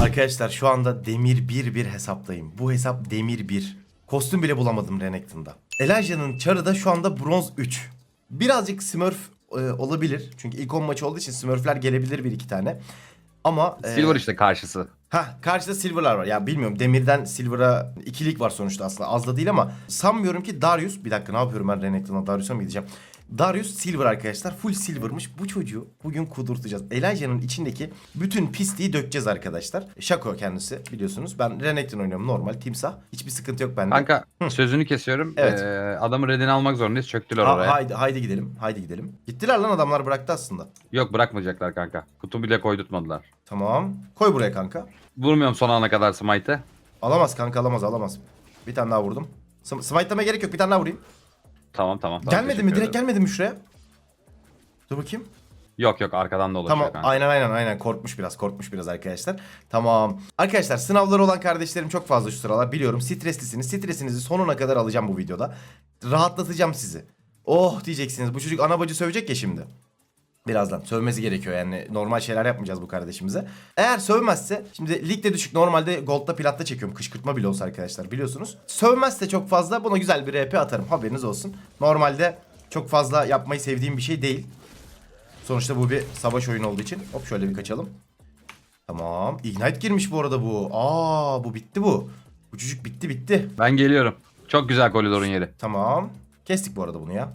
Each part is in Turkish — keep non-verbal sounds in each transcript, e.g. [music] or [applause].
Arkadaşlar şu anda demir 1 bir hesaptayım. Bu hesap demir 1. Kostüm bile bulamadım Renekton'da. Elijah'nın çarı da şu anda bronz 3. Birazcık smurf e, olabilir. Çünkü ilk 10 maçı olduğu için smurfler gelebilir bir iki tane. Ama e, Silver işte karşısı. Ha karşıda silver'lar var. Ya bilmiyorum demirden silver'a ikilik var sonuçta aslında. Az da değil ama sanmıyorum ki Darius bir dakika ne yapıyorum ben Renekton'a Darius'a mı gideceğim? Darius silver arkadaşlar. Full silver'mış. Bu çocuğu bugün kudurtacağız. Elijah'nın içindeki bütün pisliği dökeceğiz arkadaşlar. Şako kendisi biliyorsunuz. Ben Renekton oynuyorum normal timsah. Hiçbir sıkıntı yok bende. Kanka sözünü kesiyorum. Evet. Ee, adamın redini almak zorundayız. Çöktüler Ha- oraya. haydi, haydi gidelim. Haydi gidelim. Gittiler lan adamlar bıraktı aslında. Yok bırakmayacaklar kanka. Kutu bile koydurtmadılar. Tamam. Koy buraya kanka. Vurmuyorum son ana kadar smite'ı. Alamaz kanka alamaz alamaz. Bir tane daha vurdum. Sm- Smite'lamaya gerek yok. Bir tane daha vurayım. Tamam tamam. tamam gelmedi mi? Direkt ederim. gelmedi mi şuraya? Dur bakayım. Yok yok arkadan da ulaşıyor Tamam kanka. aynen aynen aynen korkmuş biraz korkmuş biraz arkadaşlar. Tamam. Arkadaşlar sınavları olan kardeşlerim çok fazla şu sıralar biliyorum. Streslisiniz. Stresinizi sonuna kadar alacağım bu videoda. Rahatlatacağım sizi. Oh diyeceksiniz. Bu çocuk ana bacı sövecek ya şimdi. Birazdan sövmesi gerekiyor yani normal şeyler yapmayacağız bu kardeşimize. Eğer sövmezse şimdi ligde düşük normalde gold'da platta çekiyorum kışkırtma bile olsa arkadaşlar biliyorsunuz. Sövmezse çok fazla buna güzel bir RP atarım haberiniz olsun. Normalde çok fazla yapmayı sevdiğim bir şey değil. Sonuçta bu bir savaş oyunu olduğu için. Hop şöyle bir kaçalım. Tamam. Ignite girmiş bu arada bu. Aa bu bitti bu. Bu çocuk bitti bitti. Ben geliyorum. Çok güzel koridorun yeri. Tamam. Kestik bu arada bunu ya.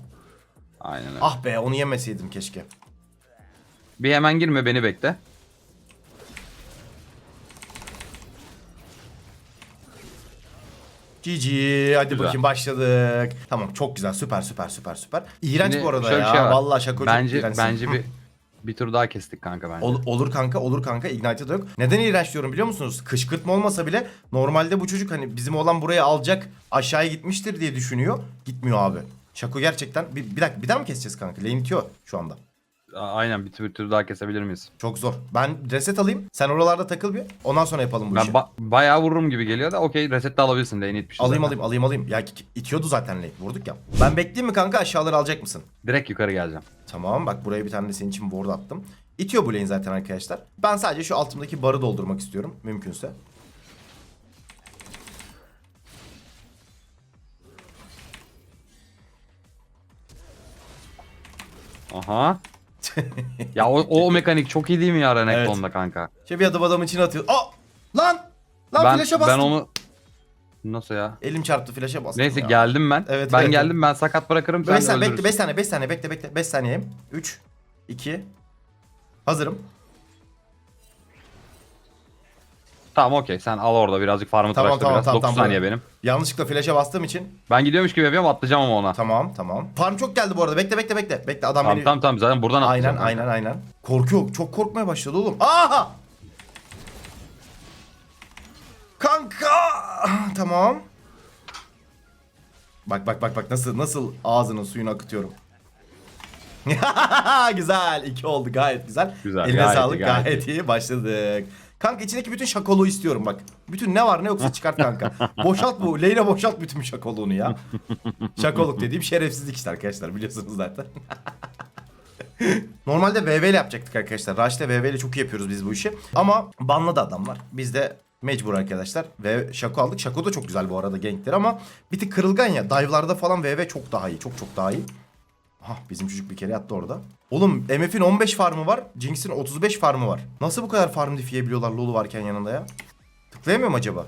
Aynen öyle. Ah be onu yemeseydim keşke. Bir hemen girme beni bekle. GG hadi Güzel. bakayım başladık. Tamam çok güzel süper süper süper süper. İğrenç Şimdi bu arada ya. şey var. Vallahi şaka çok Bence bence Hı. bir [laughs] bir tur daha kestik kanka bence. Ol- olur kanka olur kanka Ignite'ı da yok. Neden iğrenç diyorum biliyor musunuz? Kışkırtma olmasa bile normalde bu çocuk hani bizim olan buraya alacak aşağıya gitmiştir diye düşünüyor. Gitmiyor abi. Şako gerçekten bir, bir dakika bir daha mı keseceğiz kanka? Lane şu anda. Aynen bir bir tur daha kesebilir miyiz? Çok zor. Ben reset alayım. Sen oralarda takıl bir. Ondan sonra yapalım bu Ben işi. ba- bayağı vururum gibi geliyor da okey reset de alabilirsin lane itmişiz alayım zaten. alayım alayım alayım. Ya ki- itiyordu zaten lane. Vurduk ya. Ben bekleyeyim mi kanka aşağıları alacak mısın? Direkt yukarı geleceğim. Tamam bak buraya bir tane de senin için ward attım. İtiyor bu lane zaten arkadaşlar. Ben sadece şu altımdaki barı doldurmak istiyorum mümkünse. Aha. [laughs] ya o, o mekanik çok iyi değil mi ya Renekton'da kanka? Şey bir adım adamın içine atıyor. Aa! Lan! Lan ben, flash'a bastım. ben onu... Nasıl ya? Elim çarptı flash'a bastım Neyse ya. geldim ben. Evet, ben evet. geldim ben sakat bırakırım sen 5 saniye öldürürsün. bekle 5 saniye 5 saniye bekle bekle 5 saniyeyim. 3 2 Hazırım. Tamam okey sen al orada birazcık farmı Tamam, tıraşla tamam, biraz. tamam, 9 tamam, saniye benim. Yanlışlıkla flash'a bastığım için. Ben gidiyormuş gibi yapıyorum atlayacağım ama ona. Tamam tamam. Farm çok geldi bu arada. Bekle bekle bekle. Bekle adam Tamam beni... tamam tamam zaten buradan Aynen atlayacağım. aynen aynen. Korkuyor. Çok korkmaya başladı oğlum. Aha! Kanka! Tamam. Bak bak bak bak nasıl nasıl ağzının suyunu akıtıyorum. [laughs] güzel. iki oldu gayet güzel. Güzel, Eline gayet iyi, sağlık gayet gayet, iyi. Başladık. Kanka içindeki bütün şakoluğu istiyorum bak. Bütün ne var ne yoksa çıkart kanka. [laughs] boşalt bu. Leyla boşalt bütün şakoluğunu ya. Şakoluk dediğim şerefsizlik işte arkadaşlar biliyorsunuz zaten. [laughs] Normalde VV ile yapacaktık arkadaşlar. Rush'te VV ile çok iyi yapıyoruz biz bu işi. Ama banladı adamlar. Biz de mecbur arkadaşlar. Ve Şako aldık. Şako da çok güzel bu arada gankler ama bir tık kırılgan ya. Dive'larda falan VV çok daha iyi. Çok çok daha iyi. Hah bizim çocuk bir kere yattı orada. Oğlum MF'in 15 farmı var. Jinx'in 35 farmı var. Nasıl bu kadar farm difiyebiliyorlar Lulu varken yanında ya? Tıklayamıyorum acaba?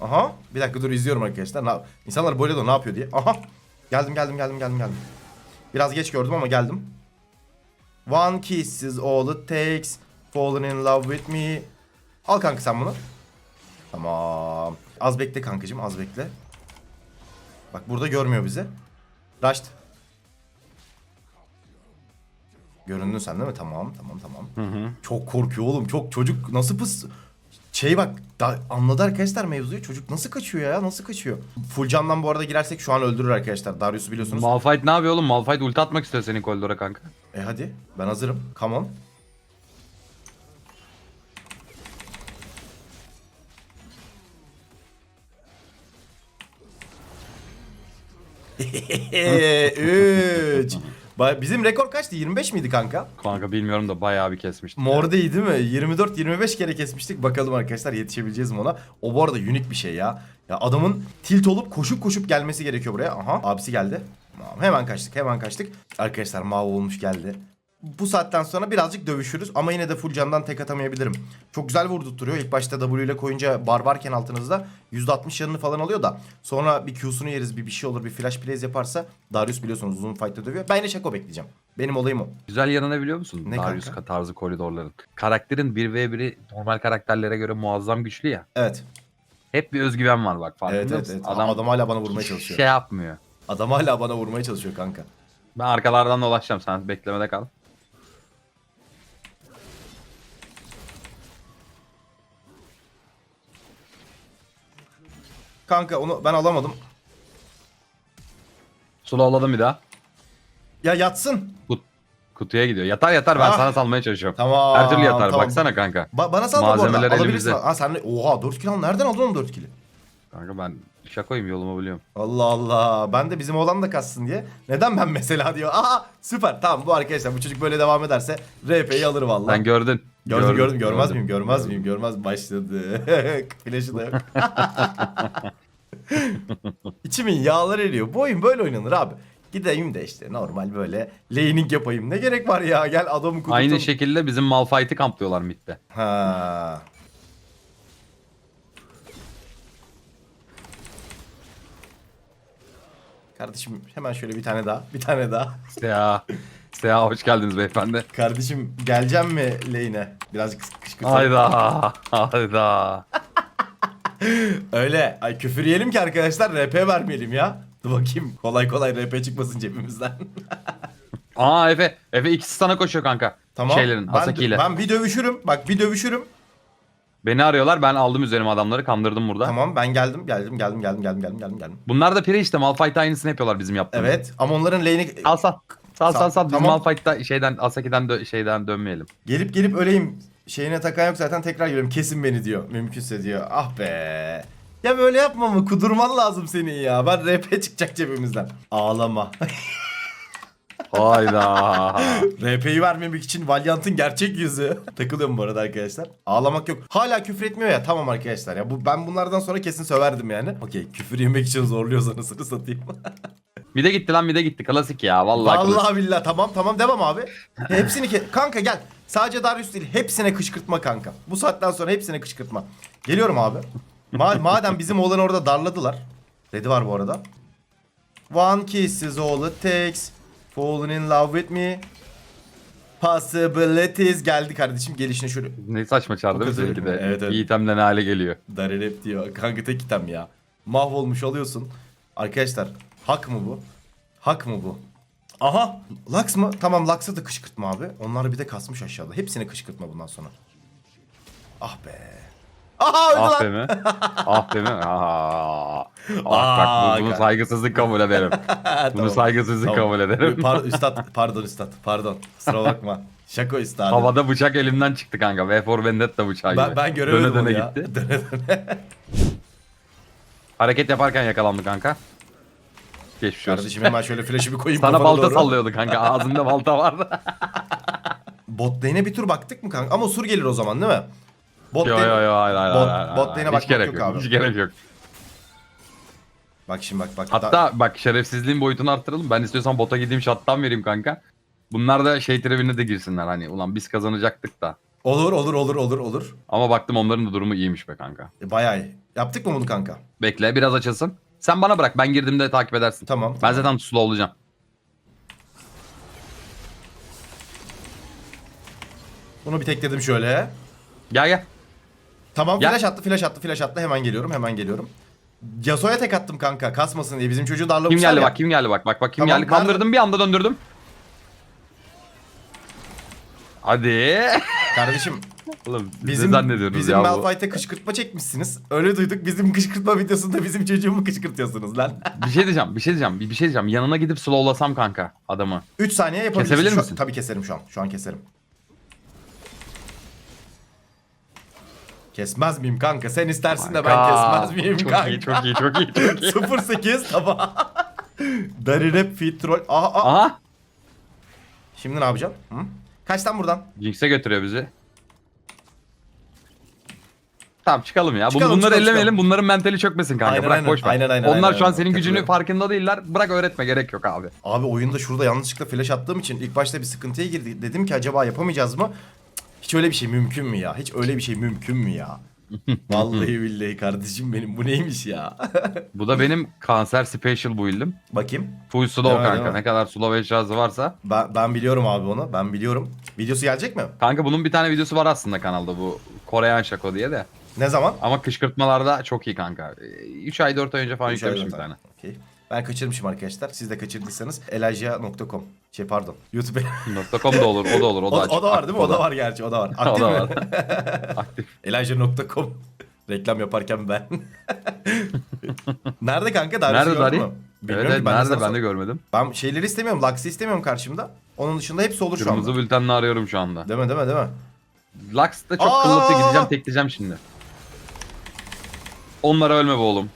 Aha. Bir dakika dur izliyorum arkadaşlar. Ne, İnsanlar böyle de ne yapıyor diye. Aha. Geldim geldim geldim geldim geldim. Biraz geç gördüm ama geldim. One kiss is all it takes. Falling in love with me. Al kanka sen bunu. Tamam. Az bekle kankacığım az bekle. Bak burada görmüyor bizi. Rushed. Göründün sen değil mi? Tamam tamam tamam. Çok korkuyor oğlum. Çok çocuk nasıl pıs... Şey bak da, anladı arkadaşlar mevzuyu. Çocuk nasıl kaçıyor ya? Nasıl kaçıyor? Full candan bu arada girersek şu an öldürür arkadaşlar. Darius'u biliyorsunuz. Malphite ne yapıyor oğlum? Malphite ulti atmak istiyor senin koridora kanka. E hadi ben hazırım. Come on. [laughs] Üç. Bizim rekor kaçtı? 25 miydi kanka? Kanka bilmiyorum da bayağı bir kesmiştim. Mor değil değil mi? 24-25 kere kesmiştik. Bakalım arkadaşlar yetişebileceğiz mi ona? O bu arada unik bir şey ya. Ya adamın tilt olup koşup koşup gelmesi gerekiyor buraya. Aha abisi geldi. Tamam, hemen kaçtık hemen kaçtık. Arkadaşlar mavi olmuş geldi. Bu saatten sonra birazcık dövüşürüz ama yine de full candan tek atamayabilirim. Çok güzel vurdurturuyor. İlk başta W ile koyunca barbarken altınızda %60 yanını falan alıyor da sonra bir Q'sunu yeriz bir bir şey olur bir flash plays yaparsa Darius biliyorsunuz uzun fight'ta dövüyor. Ben yine Shaco bekleyeceğim. Benim olayım o. Güzel yanı ne biliyor musun? Ne Darius kanka? tarzı koridorların. Karakterin 1v1'i normal karakterlere göre muazzam güçlü ya. Evet. Hep bir özgüven var bak farkında Evet evet, evet. Adam, Adam hala bana vurmaya çalışıyor. şey yapmıyor. Adam hala bana vurmaya çalışıyor kanka. Ben arkalardan dolaşacağım sen beklemede kal. Kanka onu ben alamadım. Slowladım bir daha. Ya yatsın. Kut, kutuya gidiyor. Yatar yatar ben Ah. sana salmaya çalışıyorum. Tamam. Her türlü yatar. tamam. Baksana kanka. Ba- bana sal da bu arada. Malzemeler Alabilirsin. elimizde. Ha sen de- oha 4 kilo al. Nereden aldın oğlum 4 kilo? Kanka ben şakoyum yolumu biliyorum. Allah Allah. Ben de bizim oğlan da kassın diye. Neden ben mesela diyor. Aha süper. Tamam bu arkadaşlar bu çocuk böyle devam ederse RP'yi alır vallahi. Sen gördün. Gördüm gördüm görmez gördün. miyim görmez miyim görmez başladı. [laughs] Flash'ı da yok. [laughs] İçimin yağlar eriyor. Bu oyun böyle oynanır abi. Gideyim de işte normal böyle laning yapayım. Ne gerek var ya? Gel adamı kurutalım. Aynı şekilde bizim Malphite'i kamplıyorlar midde. Ha. Kardeşim hemen şöyle bir tane daha. Bir tane daha. Seha. [laughs] Seha hoş geldiniz beyefendi. Kardeşim geleceğim mi lane'e? Birazcık kışkırtalım. Hayda. Hayda. [laughs] Öyle. Ay küfür yiyelim ki arkadaşlar RP vermeyelim ya. Dur bakayım. Kolay kolay RP çıkmasın cebimizden. [laughs] Aa Efe. Efe ikisi sana koşuyor kanka. tamam. Şeylerin ben, Asaki ile. ben bir dövüşürüm. Bak bir dövüşürüm. Beni arıyorlar ben aldım üzerime adamları kandırdım burada. Tamam ben geldim geldim geldim geldim geldim geldim geldim geldim. Bunlar da pire işte Malphite aynısını yapıyorlar bizim yaptığımız. Evet ama onların lane'i Sal sal. Sal Sal. sal. Biz Tamam. Malphite'da şeyden Asaki'den dö- şeyden dönmeyelim. Gelip gelip öleyim. Şeyine takan yok zaten. Tekrar geliyorum. Kesin beni diyor. Mümkünse diyor. Ah be. Ya böyle yapma mı? Kudurman lazım senin ya. Ben RP çıkacak cebimizden. Ağlama. [laughs] Hayda. RP'yi vermemek için Valiant'ın gerçek yüzü. Takılıyorum bu arada arkadaşlar. Ağlamak yok. Hala küfür etmiyor ya. Tamam arkadaşlar. Ya bu ben bunlardan sonra kesin söverdim yani. Okey. Küfür yemek için zorluyoruz anasını satayım [laughs] mide gitti lan mide gitti. Klasik ya. Vallahi, klasik. Vallahi billahi tamam tamam devam abi. Hepsini ke- kanka gel. Sadece Darius değil hepsine kışkırtma kanka. Bu saatten sonra hepsine kışkırtma. Geliyorum abi. Ma- [laughs] madem bizim oğlanı orada darladılar. Dedi var bu arada. One kiss is all it takes. Falling in love with me. Possibilities geldi kardeşim gelişine şöyle. Ne saçma çağırdı değil mi Çok özür seninki de? dilerim. Evet, evet. Yiğitemle ne hale geliyor. Darelep diyor. Kanka tek item ya. Mahvolmuş alıyorsun. Arkadaşlar hak mı bu? Hak mı bu? Aha Lux mı? Tamam Lux'a da kışkırtma abi. Onları bir de kasmış aşağıda. Hepsini kışkırtma bundan sonra. Ah be. Aha öldü Ah lan. be mi? ah be mi? [laughs] Aa. Aa, bak bu- bunu kanka. saygısızlık kabul ederim. [laughs] Bunu Tamam. saygısızlık Tamam. kabul ederim. Par üstad, [laughs] pardon üstad. Pardon. Kusura bakma. Şaka üstadım. Havada bıçak elimden çıktı kanka. V for Vendetta bıçağı Ben, gibi. ben göremedim döne onu döne ya. gitti. Döne döne. Hareket yaparken yakalandı kanka. Geçmiş olsun. Kardeşim hemen şöyle flash'ı bir koyayım Sana kafana balta doğru. sallıyordu kanka. Ağzında balta vardı. [laughs] Bot lane'e bir tur baktık mı kanka? Ama sur gelir o zaman değil mi? Bot yo lane- yo yo hayır hayır. Bot- hayır, hayır. bot lane'e Hiç bakmak gerek yok yok, abi. Hiç gerek yok. Bak şimdi bak bak. Hatta bak şerefsizliğin boyutunu arttıralım. Ben istiyorsan bota gideyim shutdown vereyim kanka. Bunlar da şey tribine de girsinler hani ulan biz kazanacaktık da. Olur olur olur olur olur. Ama baktım onların da durumu iyiymiş be kanka. E, bayağı iyi. Yaptık mı bunu kanka? Bekle biraz açılsın. Sen bana bırak ben girdiğimde takip edersin. Tamam. Ben tamam. zaten slow olacağım. Bunu bir tekledim şöyle. Gel gel. Tamam Ya. flash attı flash attı flash attı hemen geliyorum hemen geliyorum. Yasuo'ya tek attım kanka kasmasın diye bizim çocuğu Kim darlamışlar geldi ya. bak kim geldi bak bak bak kim Tamam, geldi kandırdım nerede? bir anda döndürdüm. Hadi. Kardeşim Oğlum bizim, bizim, ne zannediyorsunuz bizim ya bu? Malphite'e kışkırtma çekmişsiniz. Öyle duyduk bizim kışkırtma videosunda bizim çocuğu mu kışkırtıyorsunuz lan? [laughs] Bir şey diyeceğim bir şey diyeceğim bir bir şey diyeceğim. Yanına gidip slowlasam kanka adamı. 3 saniye yapabilirsin. Kesebilir Şu- misin? Tabii keserim şu an. Şu an keserim. Kesmez miyim kanka? Sen istersin de ben Kanka, kesmez miyim çok kanka? iyi çok iyi çok iyi çok iyi. [laughs] 08 tamam. [laughs] Dari rap feed troll. Aha, aha. Aha. Şimdi ne yapacaksın? Hı? Kaç lan buradan? Jinx'e götürüyor bizi. Tamam çıkalım ya. Bunu- Çıkalım, bunları çıkalım, ellemeyelim. çıkalım. Bunların mentali çökmesin kanka. Aynen, Bırak aynen. boş ver. Aynen, aynen, Onlar aynen, şu an aynen. senin gücünün Katılıyorum. farkında değiller. Bırak öğretme gerek yok abi. Abi oyunda şurada yanlışlıkla flash attığım için ilk başta bir sıkıntıya girdi. Dedim ki acaba yapamayacağız mı? Cık, Hiç öyle bir şey mümkün mü ya? Hiç öyle bir şey mümkün mü ya? [laughs] Vallahi billahi kardeşim benim bu neymiş ya? Bu da benim kanser special build'im. Bakayım. Full slow mi, kanka. mi? Ne kadar slow eşyası varsa. Ben, ben biliyorum abi onu. Ben biliyorum. Videosu gelecek mi? Kanka bunun bir tane videosu var aslında kanalda bu Koreyan Şako diye de. Ne zaman? Ama kışkırtmalarda çok iyi kanka. 3 ay 4 ay önce falan Üç ay yüklemişim bir tane. Okey. Ben kaçırmışım arkadaşlar. Siz de kaçırdıysanız elaja.com. Şey pardon. YouTube. [laughs] .com da olur, o da olur, o o, [laughs] da o, açık. da var değil mi? O da var gerçi. O da var. [laughs] O Aktif da mi? var. Aktif. Elijah.com Reklam yaparken ben. nerede kanka? Darius'u Nerede gördün Dari? mü? Evet, Bilmiyorum evet ki, ben de nerede sana ben de sor- görmedim. Ben şeyleri istemiyorum. Lux'ı istemiyorum karşımda. Onun dışında hepsi olur şu Kırmızı anda. bültenle arıyorum şu anda. Değil mi değil mi değil mi? Lux da çok Aa! kıllıtı gideceğim tekleyeceğim şimdi. Onlara ölme be oğlum.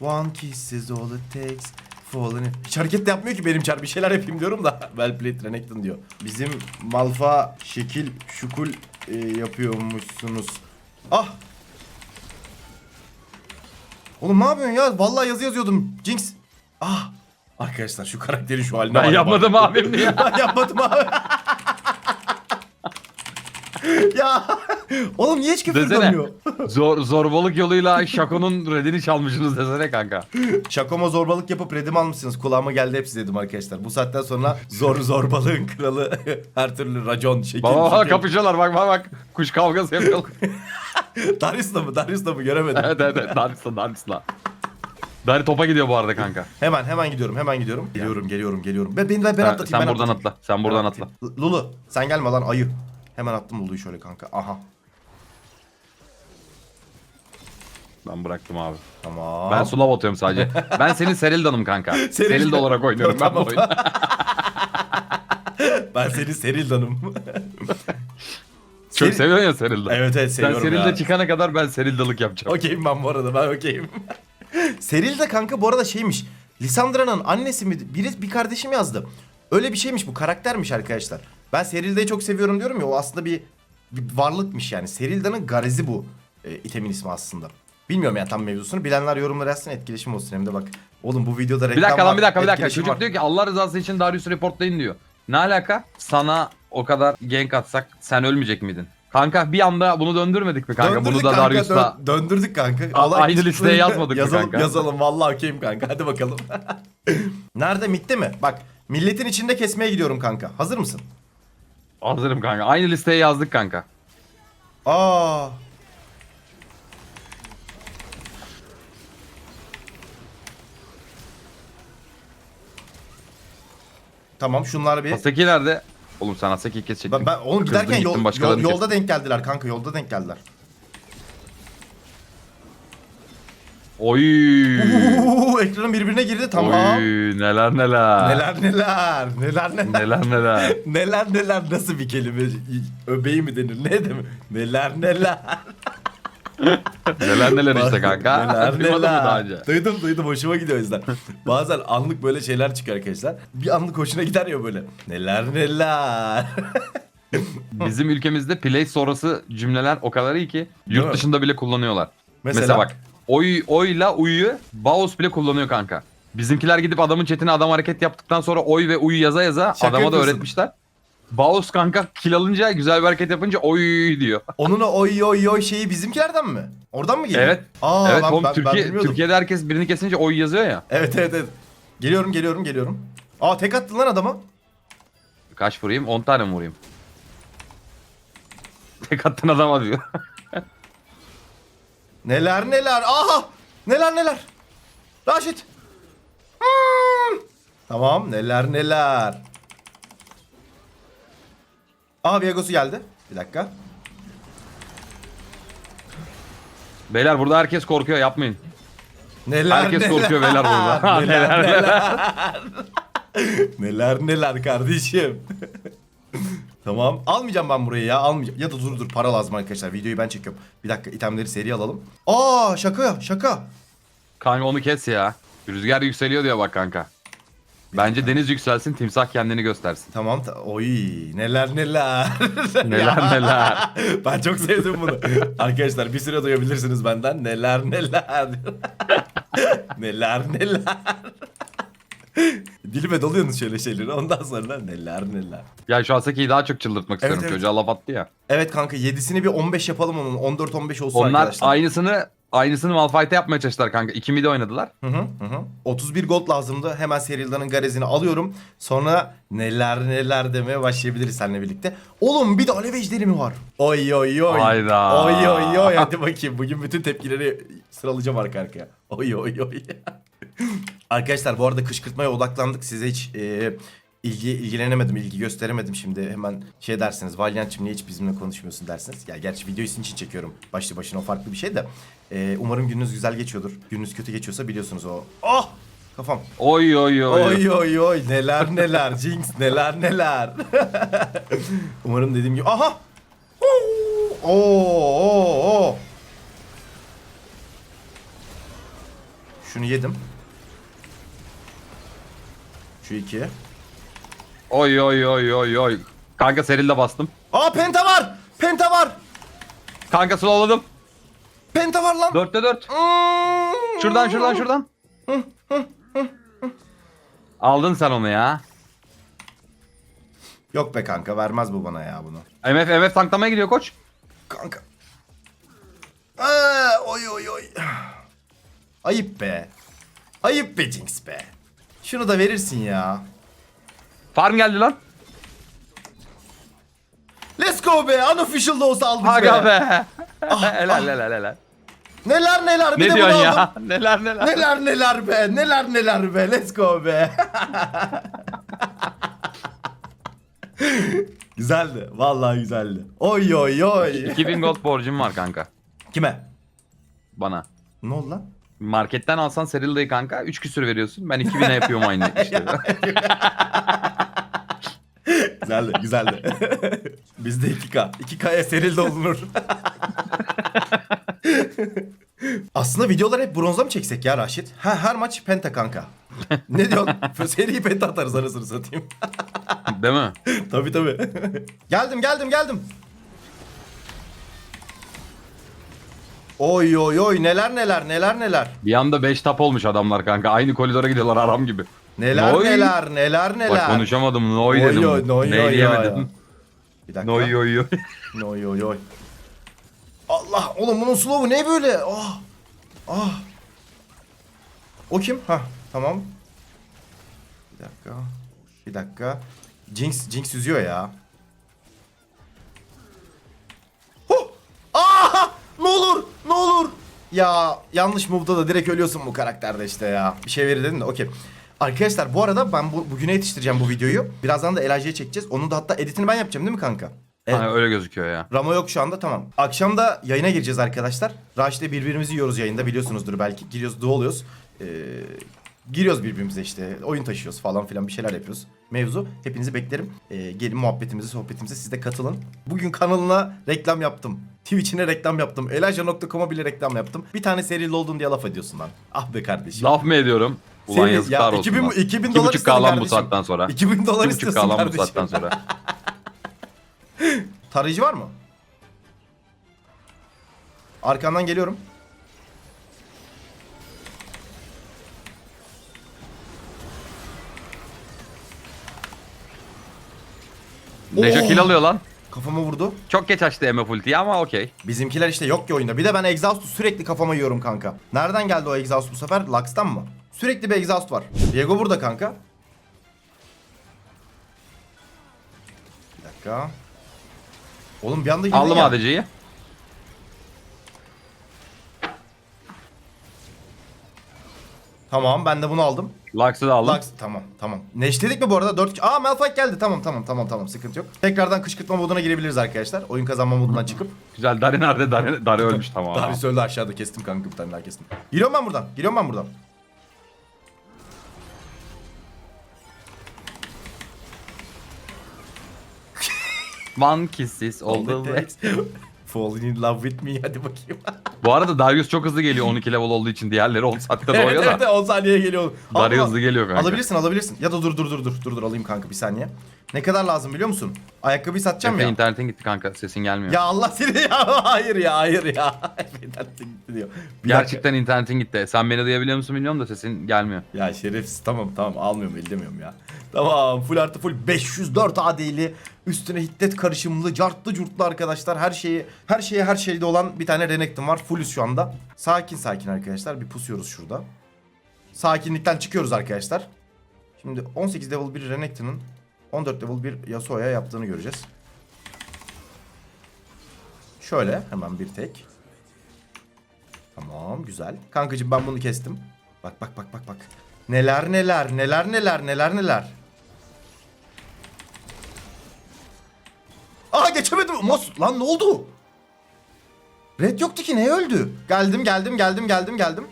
One kiss is all it takes. Falling in- Hiç hareket de yapmıyor ki benim çar. Bir şeyler yapayım diyorum da. [laughs] Well played Renekton diyor. Bizim Malfa şekil şukul e, yapıyormuşsunuz. Ah! Oğlum ne yapıyorsun ya? Vallahi yazı yazıyordum. Jinx. Ah! Arkadaşlar şu karakterin şu haline Ben ya, yapmadım bak. abim diye. [laughs] Ben yapmadım abi. Ya [laughs] oğlum niye hiç küfür Desene. dönmüyor? [laughs] Zor, zorbalık yoluyla Şako'nun redini çalmışsınız desene kanka. Şakoma zorbalık yapıp redim almışsınız. Kulağıma geldi hepsi dedim arkadaşlar. Bu saatten sonra zor zorbalığın [laughs] kralı her türlü racon şekil. Baba baba şekil. kapışıyorlar bak bak bak. Kuş kavgası yapıyorlar. Darius'la mı? Darius'la mı? Göremedim. evet evet evet. Darisla Darisla. Dari topa gidiyor bu arada kanka. Hemen hemen gidiyorum. Hemen gidiyorum. Geliyorum geliyorum geliyorum. Ben, ben, ben, Sen- atlatayım. sen ben buradan atlatayım. atla. Sen buradan atla. Lulu sen gelme lan ayı. Hemen attım Lulu'yu şöyle kanka. Aha. Ben bıraktım abi. Tamam. Ben Sulav atıyorum sadece. [laughs] Ben senin Serilda'nım kanka. Seril- Serilda olarak oynuyorum ben bu oyunu. [laughs] ben seni Serildan'ım. Çok Seril- seviyorsun ya Serilda. Evet evet Sen seviyorum Serilda ya. çıkana kadar ben Serildalık yapacağım. Okeyim ben bu arada ben okeyim. Seril de kanka bu arada şeymiş. Lisandra'nın annesi mi? Biri bir kardeşim yazdı. Öyle bir şeymiş bu karaktermiş arkadaşlar. Ben Serilda'yı çok seviyorum diyorum ya o aslında bir, bir varlıkmış yani. Serilda'nın Garezi bu e, itemin ismi aslında. Bilmiyorum yani tam mevzusunu. Bilenler yorumlara yazsın etkileşim olsun hem de bak. Oğlum bu videoda reklam Bir dakika lan var, bir dakika bir dakika. Çocuk var. diyor ki Allah rızası için Darius'u reportlayın diyor. Ne alaka? Sana o kadar gank atsak sen ölmeyecek miydin? Kanka bir anda bunu döndürmedik mi kanka? Döndürdük bunu da kanka, dö- döndürdük kanka. Allah aynı listeye yazmadık mı yazalım, kanka? Yazalım vallahi okeyim kanka. Hadi bakalım. [laughs] Nerede? Mitte mi? Bak milletin içinde kesmeye gidiyorum kanka. Hazır mısın? Hazırım kanka. Aynı listeye yazdık kanka. Aa. Tamam şunlar bir. Haseki nerede? Oğlum sen Haseki'yi kesecektin. Ben, ben oğlum Kızdın giderken gittin yol, başkalarını yol- yolda denk geldiler kanka yolda denk geldiler. Oy. Uuu ekranın birbirine girdi tamam. Oy neler neler. Neler neler neler neler Neler neler. [laughs] neler neler nasıl bir kelime öbeği mi denir ne demek neler neler neler neler işte kanka. Neler mı daha neler. önce? Duydum duydum hoşuma gidiyor o yüzden. Bazen anlık böyle şeyler çıkıyor arkadaşlar. Bir anlık hoşuna gider ya böyle. Neler neler. [laughs] Bizim ülkemizde play sonrası cümleler o kadar iyi ki yurt dışında bile kullanıyorlar. Mesela? Mesela, bak oy oyla uyu Baus bile kullanıyor kanka. Bizimkiler gidip adamın chatine adam hareket yaptıktan sonra oy ve uyu yaza yaza Şaka adama da yapıyorsun. öğretmişler. Baus kanka kill alınca güzel bir hareket yapınca oy diyor. [laughs] Onun o oy oy oy şeyi bizimkilerden mi? Oradan mı geliyor? Evet. Aa, evet ben, oğlum ben, ben Türkiye, bilmiyordum. Türkiye'de herkes birini kesince oy yazıyor ya. Evet evet evet. Geliyorum geliyorum geliyorum. Aa tek attın lan adama. Kaç vurayım? 10 tane mi vurayım? [laughs] Tek attın adama diyor. [laughs] Neler neler. Aha! Neler neler. Raşit. Hmm. Tamam neler neler. Aha Viagos'u geldi. Bir dakika. Beyler burada herkes korkuyor yapmayın. Neler Herkes neler. korkuyor beyler burada. [laughs] neler Neler neler. neler kardeşim. Tamam. Almayacağım ben burayı ya. Almayacağım. Ya da dur dur para lazım arkadaşlar. Videoyu ben çekiyorum. Bir dakika itemleri seri alalım. Aa şaka şaka. Kanka onu kes ya. Rüzgar yükseliyor diyor bak kanka. Bence deniz yükselsin timsah kendini göstersin. Tamam. ta- Oy neler neler. [laughs] Neler neler. [laughs] ben çok sevdim bunu. Arkadaşlar bir süre duyabilirsiniz benden. Neler neler. [laughs] neler neler. [laughs] Dilime doluyorsunuz şöyle şeyleri. Ondan sonra neler neler. Ya şu Asaki'yi daha çok çıldırtmak istiyorum. evet. Çocuğa laf attı ya. Evet kanka 7'sini bir 15 yapalım onun. 14-15 olsun Onlar arkadaşlar. aynısını aynısını Malphite'e yapmaya çalıştılar kanka. İki midi oynadılar. Hı hı, hı hı. 31 gold lazımdı. Hemen Serilda'nın garezini alıyorum. Sonra neler neler demeye başlayabiliriz seninle birlikte. Oğlum bir de alev ejderi mi var? Oy oy oy. Hayda. Oy oy oy. Hadi bakayım. Bugün bütün tepkileri sıralayacağım arka arkaya. Oy oy oy. [laughs] Arkadaşlar bu arada kışkırtmaya odaklandık. Size hiç e, ilgi ilgilenemedim, ilgi gösteremedim. Şimdi hemen şey dersiniz. Valiant'cığım niye hiç bizimle konuşmuyorsun dersiniz. Ya gerçi videoyu sizin için çekiyorum. Başlı başına o farklı bir şey de. E, umarım gününüz güzel geçiyordur. Gününüz kötü geçiyorsa biliyorsunuz o. Oh! Kafam. Oy oy oy. Oy oy oy neler neler [laughs] Jinx neler neler. [laughs] Umarım dediğim gibi. Aha! Oo oo oo. Şunu yedim. Şu iki. Oy oy oy oy oy. Kanka Seril'de bastım. Aa penta var! Penta var! Kanka slowladım. Penta var lan! Dörtte dört. Hmm. Şuradan şuradan şuradan. Aldın sen onu ya. Yok be kanka vermez bu bana ya bunu. MF MF tanklamaya gidiyor koç. Kanka. Aa, oy oy oy. Ayıp be. Ayıp be Jinx be. Şunu da verirsin ya. Farm geldi lan. Let's go be. Unofficial da olsa aldık Aga be. be. [laughs] helal helal helal. Neler neler. Bir Ne de bunu ya? aldım. [laughs] Neler neler. Neler neler be. Neler neler be. Let's go be. [laughs] güzeldi. Vallahi güzeldi. Oy oy oy. 2000 gold borcum var kanka. Kime? Bana. Ne oldu lan? Marketten alsan Serilda'yı kanka 3 küsür veriyorsun. Ben 2000'e yapıyorum aynı [laughs] işleri. Güzeldi, güzeldi. [laughs] Bizde 2K. 2K'ya seril olunur. [laughs] Aslında videolar hep bronza mı çeksek ya Raşit? Ha, her maç penta kanka. ne diyorsun? Seri penta atarız arasını satayım. Değil mi? tabii tabii. geldim geldim geldim. Oy oy oy neler neler neler neler. Bir anda 5 tap olmuş adamlar kanka. Aynı koridora gidiyorlar aram gibi. Neler Noy. neler neler neler. Bak konuşamadım. Noy Oy, dedim. oy, noy, Neyleyemedim. Bir dakika. Noy oy oy. Oy oy oy. Allah oğlum bunun slow'u ne böyle? Ah. Ah. O kim? Ha tamam. Bir dakika. Bir dakika. Jinx Jinx yüzüyor ya. Huh! Ne olur? Ne olur? Ya yanlış move'da da direkt ölüyorsun bu karakterde işte ya. Bir şey verir dedin de okey. Arkadaşlar bu arada ben bu, bugüne yetiştireceğim bu videoyu. Birazdan da Elijah'ya çekeceğiz. Onun da hatta editini ben yapacağım değil mi kanka? Evet. Ha, öyle gözüküyor ya. Ramo yok şu anda tamam. Akşam da yayına gireceğiz arkadaşlar. Raş'le birbirimizi yiyoruz yayında biliyorsunuzdur belki. Giriyoruz duoluyoruz. Ee, giriyoruz birbirimize işte. Oyun taşıyoruz falan filan bir şeyler yapıyoruz. Mevzu. Hepinizi beklerim. Ee, gelin muhabbetimize, sohbetimize siz de katılın. Bugün kanalına reklam yaptım. Twitch'ine reklam yaptım. Elijah.com'a bile reklam yaptım. Bir tane serili oldun diye laf ediyorsun lan. Ah be kardeşim. Laf mı ediyorum? Ulan Seri- yazıklar ya olsun 2000 lan. 2000 İki dolar istedin kalan bu kardeşim. saatten sonra. 2000 dolar 2,5 istiyorsun kalan bu kardeşim. saatten sonra. [laughs] Tarayıcı var mı? Arkandan geliyorum. Oo! kill alıyor lan. Kafama vurdu. Çok geç açtı MF ultiyi ama okey. Bizimkiler işte yok ki oyunda. Bir de ben exhaust'u sürekli kafama yiyorum kanka. Nereden geldi o exhaust bu sefer? Lux'tan mı? Sürekli bir exhaust var. Diego burada kanka. Bir dakika. Oğlum bir anda girdin Aldım ya. ADC'yi. Tamam ben de bunu aldım. Lux'ı da aldım. Lux tamam tamam. Neşledik mi bu arada? 4 Aa Malphite geldi. Tamam tamam tamam tamam sıkıntı yok. Tekrardan kışkırtma moduna girebiliriz arkadaşlar. Oyun kazanma modundan çıkıp. Güzel. Dari nerede? Dari, Dari ölmüş tamam. Daha bir söyle aşağıda kestim kanka bir tane daha kestim. Giriyorum ben buradan. Giriyorum ben buradan. One kisses all the way. Falling in love with me [laughs] hadi bakayım. Bu arada Darius çok hızlı geliyor 12 level olduğu için. Diğerleri 10 saatte [laughs] evet doğuyor evet da. 10 saniyeye geliyor. Darius hızlı geliyor kanka. Alabilirsin alabilirsin. Ya da dur dur dur dur dur dur alayım kanka bir saniye. Ne kadar lazım biliyor musun? Ayakkabıyı satacağım Efe ya. internetin gitti kanka sesin gelmiyor. Ya Allah seni [laughs] ya hayır ya hayır ya. İnternetten gitti diyor. Bir dakika. Gerçekten internetin gitti. Sen beni duyabiliyor musun bilmiyorum da sesin gelmiyor. Ya şerefsiz tamam tamam almıyorum ellemiyorum ya. Tamam full artı full 504 AD'li üstüne hiddet karışımlı cartlı curtlu arkadaşlar her şeyi her şeye her şeyde olan bir tane Renekton var fullüz şu anda. Sakin sakin arkadaşlar bir pusuyoruz şurada. Sakinlikten çıkıyoruz arkadaşlar. Şimdi 18 level bir Renekton'un 14 level bir Yasuo'ya yaptığını göreceğiz. Şöyle hemen bir tek. Tamam güzel. Kankacığım ben bunu kestim. Bak bak bak bak bak. Neler neler neler neler neler neler. Geçemedim. Mos lan ne oldu? Red yoktu ki ne öldü? Geldim geldim geldim geldim geldim.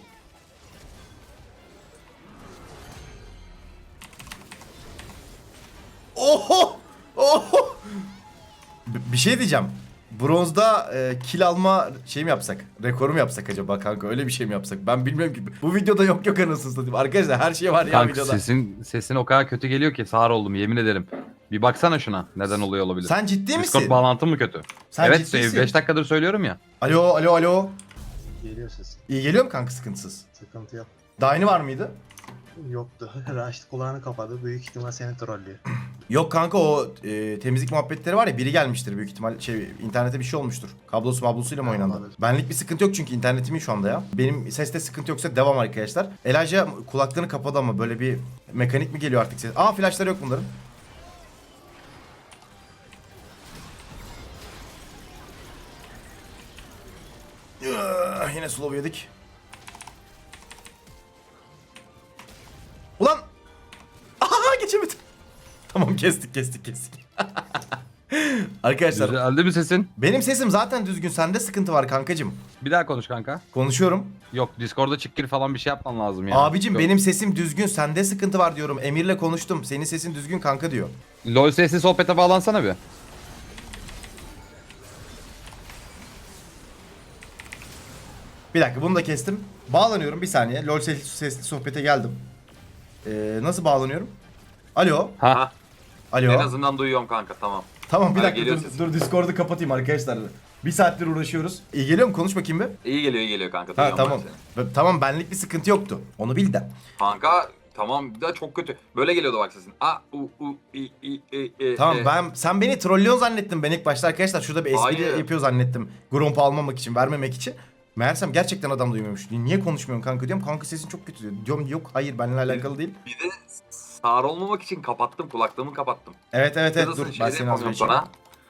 Oho! Oho! B- bir şey diyeceğim. Bronzda e, kill alma şey mi yapsak? Rekoru mu yapsak acaba kanka? Öyle bir şey mi yapsak? Ben bilmiyorum ki. Bu videoda yok yok anasını satayım. Arkadaşlar her şey var ya Kanka videoda. sesin sesin o kadar kötü geliyor ki sağır oldum yemin ederim. Bir baksana şuna neden oluyor olabilir. Sen ciddi Discord misin? bağlantım mı kötü? Sen evet ciddisin. 5 dakikadır söylüyorum ya. Alo alo alo. Geliyor ses. İyi geliyor mu kanka sıkıntısız? Sıkıntı yok. Daha yeni var mıydı? Yoktu. [laughs] Raşit kulağını kapadı. Büyük ihtimal seni trollüyor. [clears throat] Yok kanka o e, temizlik muhabbetleri var ya biri gelmiştir büyük ihtimal şey internete bir şey olmuştur. Kablosu mablosuyla mı oynandı? olabilir. Benlik bir sıkıntı yok çünkü internetimin şu anda ya. Benim seste sıkıntı yoksa devam arkadaşlar. Elijah kulaklarını kapadı ama böyle bir mekanik mi geliyor artık ses? Aa flashları yok bunların. Yine slow yedik. Ulan! [laughs] Aha geçemedim. Tamam kestik kestik kestik. [laughs] Arkadaşlar Düzeldi mi sesin? benim sesim zaten düzgün. Sende sıkıntı var kankacım. Bir daha konuş kanka. Konuşuyorum. Yok Discord'da çık gir falan bir şey yapman lazım ya. Abicim Yok. benim sesim düzgün. Sende sıkıntı var diyorum. Emir'le konuştum. Senin sesin düzgün kanka diyor. LoL sesli sohbete bağlansana bir. Bir dakika bunu da kestim. Bağlanıyorum bir saniye. LoL sesli, sesli sohbete geldim. Ee, nasıl bağlanıyorum? Alo. Ha. Alo. En azından duyuyorum kanka tamam. Tamam bir Hadi dakika dur, sesin. dur Discord'u kapatayım arkadaşlar. Bir saattir uğraşıyoruz. İyi geliyor mu? Konuş bakayım bir. İyi geliyor iyi geliyor kanka. Ha tamam. Tamam benlik bir sıkıntı yoktu. Onu bil de. Kanka tamam bir de çok kötü. Böyle geliyordu bak sesin. A u u i i i i. Tamam e. ben sen beni trollüyorsun zannettim ben ilk başta arkadaşlar şurada bir espri Hayır. yapıyor zannettim. Gromp almamak için vermemek için. Meğersem gerçekten adam duymuyormuş. Niye konuşmuyorsun kanka diyorum. Kanka sesin çok kötü diyor. Diyorum yok hayır benimle alakalı değil. Bir de sağır olmamak için kapattım kulaklığımı kapattım. Evet evet evet dur ben seni az bir açayım.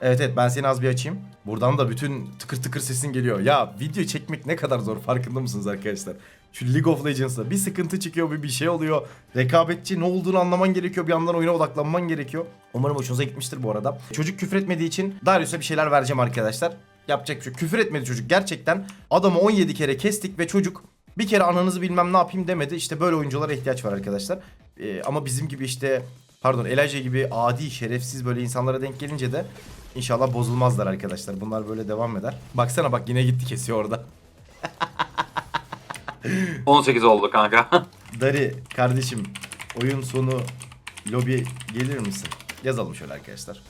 Evet evet ben seni az bir açayım. Buradan da bütün tıkır tıkır sesin geliyor. Ya video çekmek ne kadar zor farkında mısınız arkadaşlar? Şu League of Legends'da bir sıkıntı çıkıyor bir bir şey oluyor. Rekabetçi ne olduğunu anlaman gerekiyor. Bir yandan oyuna odaklanman gerekiyor. Umarım hoşunuza gitmiştir bu arada. Çocuk küfür etmediği için Darius'a bir şeyler vereceğim arkadaşlar. Yapacak bir şey. Küfür etmedi çocuk gerçekten. Adamı 17 kere kestik ve çocuk bir kere ananızı bilmem ne yapayım demedi. İşte böyle oyunculara ihtiyaç var arkadaşlar. Ee, ama bizim gibi işte pardon Elijah gibi adi şerefsiz böyle insanlara denk gelince de inşallah bozulmazlar arkadaşlar. Bunlar böyle devam eder. Baksana bak yine gitti kesiyor orada. [laughs] 18 oldu kanka. [laughs] Dari kardeşim oyun sonu lobi gelir misin? Yazalım şöyle arkadaşlar.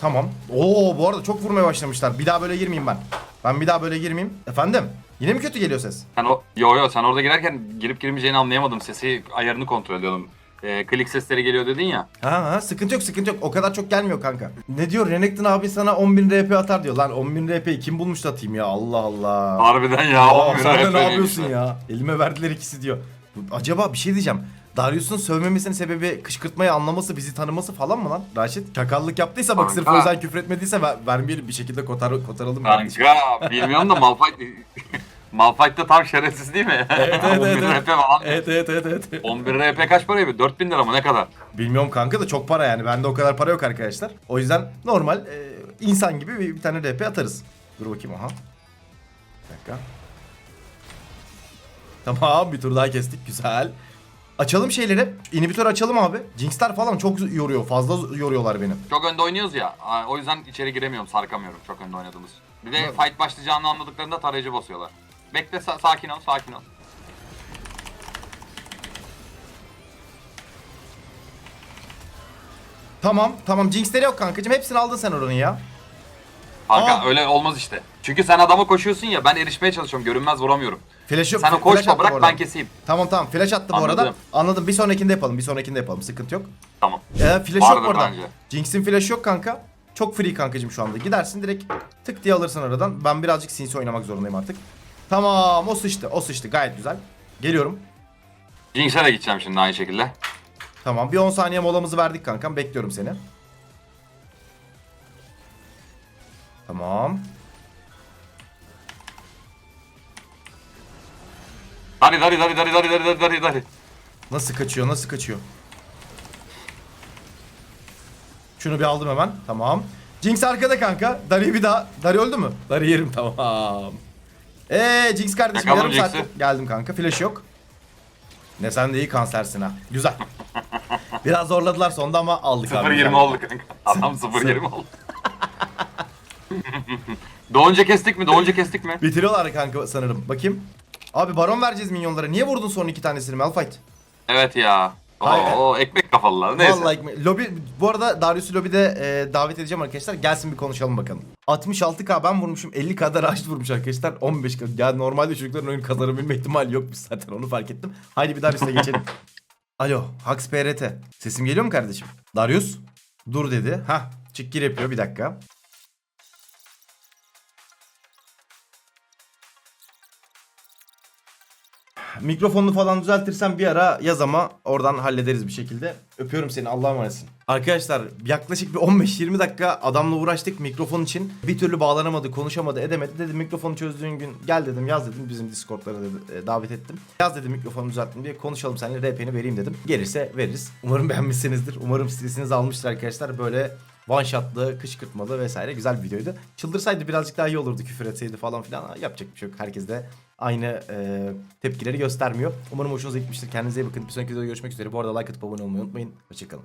Tamam. Oo bu arada çok vurmaya başlamışlar. Bir daha böyle girmeyeyim ben. Ben bir daha böyle girmeyeyim. Efendim? Yine mi kötü geliyor ses? sen o yo yo sen orada girerken girip girmeyeceğini anlayamadım. Sesi ayarını kontrol ediyordum. Ee, klik sesleri geliyor dedin ya. Ha ha sıkıntı yok sıkıntı yok. O kadar çok gelmiyor kanka. Ne diyor? Renekton abi sana 10.000 RP atar diyor. Lan 10.000 RP'yi kim bulmuş da atayım ya? Allah Allah. Harbiden ya. Aa, 11 sen de RP ne yapıyorsun ya? Elime verdiler ikisi diyor. Acaba bir şey diyeceğim. Darius'un sövmemesinin sebebi kışkırtmayı anlaması, bizi tanıması falan mı lan? Raşit çakallık yaptıysa bak sırf Kanka. özel küfür etmediyse ver, vermeyelim bir şekilde kotar, kotaralım. kardeşim. Kanka bilmiyorum da Malphite [laughs] Malphite tam şerefsiz değil mi? Evet evet [laughs] 11 evet. Evet RP falan. evet evet evet. evet. 11 RP kaç paraydı? 4000 lira mı ne kadar? Bilmiyorum kanka da çok para yani. Bende o kadar para yok arkadaşlar. O yüzden normal e, insan gibi bir, bir tane RP atarız. Dur bakayım aha. Bir dakika. Tamam bir tur daha kestik güzel. Açalım şeyleri. İnhibitör açalım abi. Jinx'ler falan çok yoruyor. Fazla yoruyorlar beni. Çok önde oynuyoruz ya. O yüzden içeri giremiyorum, sarkamıyorum çok önde oynadığımız. Bir de Evet. fight başlayacağını anladıklarında tarayıcı basıyorlar. Bekle sa- sakin ol, sakin ol. Tamam tamam Jinx'leri yok kankacığım. Hepsini aldın sen oranın ya. Kanka Aa. öyle olmaz işte. Çünkü sen adama koşuyorsun ya ben erişmeye çalışıyorum. Görünmez vuramıyorum. Flash yok. Sen o flash koşma attı bu bırak arada. ben keseyim. Tamam tamam flash attı bu arada. Anladım. Anladım. Bir sonrakinde yapalım. Bir sonrakinde yapalım. Sıkıntı yok. Tamam. Ee, flash Vardır yok orada. bence. Jinx'in flash yok kanka. Çok free kankacığım şu anda. Gidersin direkt tık diye alırsın aradan. Ben birazcık sinsi oynamak zorundayım artık. Tamam o sıçtı. O sıçtı. Gayet güzel. Geliyorum. Jinx'e de gideceğim şimdi aynı şekilde. Tamam bir 10 saniye molamızı verdik kankam. Bekliyorum seni. Tamam. Hadi hadi hadi hadi hadi hadi hadi hadi. Nasıl kaçıyor? Nasıl kaçıyor? Şunu bir aldım hemen. Tamam. Jinx arkada kanka. Dari bir daha. Dari öldü mü? Dari yerim tamam. Eee Jinx kardeşim Yakalım yarım. Jinx'i. Geldim kanka. Flash yok. Ne sen de iyi kansersin ha. Güzel. [laughs] Biraz zorladılar sonda ama aldık abi. 0-20 Güzel. oldu kanka. Adam 0-20 oldu. [laughs] Doğunca kestik mi? Doğunca kestik mi? Bitiriyorlar kanka sanırım. Bakayım. Abi baron vereceğiz minyonlara. Niye vurdun son iki tanesini Malphite? Evet ya. Hayır. Oo, ekmek kafalılar. Neyse. Vallahi ekme- lobi bu arada Darius'u lobide e, davet edeceğim arkadaşlar. Gelsin bir konuşalım bakalım. 66k ben vurmuşum. 50k da Raşit vurmuş arkadaşlar. 15k. Ya normalde çocukların oyun kazanabilme ihtimali yokmuş zaten onu fark ettim. Haydi bir Darius'la geçelim. [laughs] Alo, Hax PRT. Sesim geliyor mu kardeşim? Darius dur dedi. Hah, çık gir yapıyor bir dakika. Mikrofonunu falan düzeltirsen bir ara yaz ama oradan hallederiz bir şekilde. Öpüyorum seni Allah'a emanetsin. Arkadaşlar yaklaşık bir 15-20 dakika adamla uğraştık mikrofon için. Bir türlü bağlanamadı, konuşamadı, edemedi. Dedim mikrofonu çözdüğün gün gel dedim yaz dedim bizim Discord'lara da e, davet ettim. Yaz dedim mikrofonu düzelttim diye konuşalım seninle RP'ni vereyim dedim. Gelirse veririz. Umarım beğenmişsinizdir. Umarım stresinizi almıştır arkadaşlar. Böyle one shotlı, kışkırtmalı vesaire güzel bir videoydu. Çıldırsaydı birazcık daha iyi olurdu küfür etseydi falan filan. Yapacak bir şey yok. Herkes de aynı e, tepkileri göstermiyor. Umarım hoşunuza gitmiştir. Kendinize iyi bakın. Bir sonraki videoda görüşmek üzere. Bu arada like atıp abone olmayı unutmayın. Hoşçakalın.